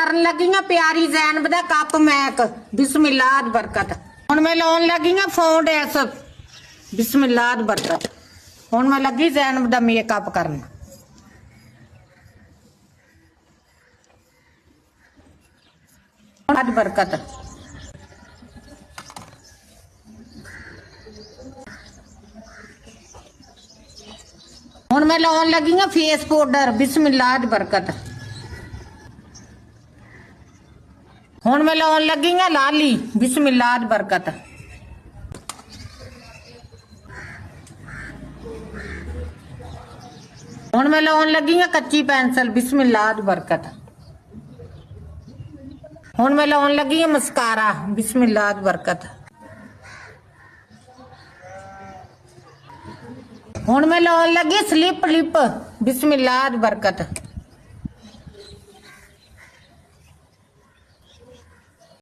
ਕਰਨ ਲੱਗੀ ਆ ਪਿਆਰੀ ਜ਼ੈਨਬ ਦਾ ਕੱਪ ਮੈਕ। ਬਿਸਮਿਲ੍ਲਾਹ ਬਰਕਤ। ਹੁਣ ਮੈਂ ਲਾਉਣ ਲੱਗੀ ਆ ਫਾਊਂਡੇਸ ਬਿਸਮਿਲ੍ਲਾਹ ਬਰਕਤ। ਹੁਣ ਮੈਂ ਲੱਗੀ ਜ਼ੈਨਬ ਦਾ ਮੇਕਅਪ ਕਰਨ। ਅੱਜ ਬਰਕਤ। ਹੁਣ ਮੈਂ ਲਾਉਣ ਲੱਗੀ ਆ ਫੇਸ ਪਾਊਡਰ। ਬਿਸਮਿਲ੍ਲਾਹ ਬਰਕਤ। ਹੁਣ ਮੈਂ ਲਾਉਣ ਲੱਗੀ ਆ ਲਾਲੀ ਬਿਸਮਿਲ੍ਲਾਹ ਦੀ ਬਰਕਤ ਹੁਣ ਮੈਂ ਲਾਉਣ ਲੱਗੀ ਆ ਕੱਚੀ ਪੈਨਸਲ ਬਿਸਮਿਲ੍ਲਾਹ ਦੀ ਬਰਕਤ ਹੁਣ ਮੈਂ ਲਾਉਣ ਲੱਗੀ ਆ ਮਸਕਾਰਾ ਬਿਸਮਿਲ੍ਲਾਹ ਦੀ ਬਰਕਤ ਹੁਣ ਮੈਂ ਲਾਉਣ ਲੱਗੀ ਸਲਿਪ ਲਿਪ ਬਿਸਮਿਲ੍ਲਾਹ ਦੀ ਬਰਕਤ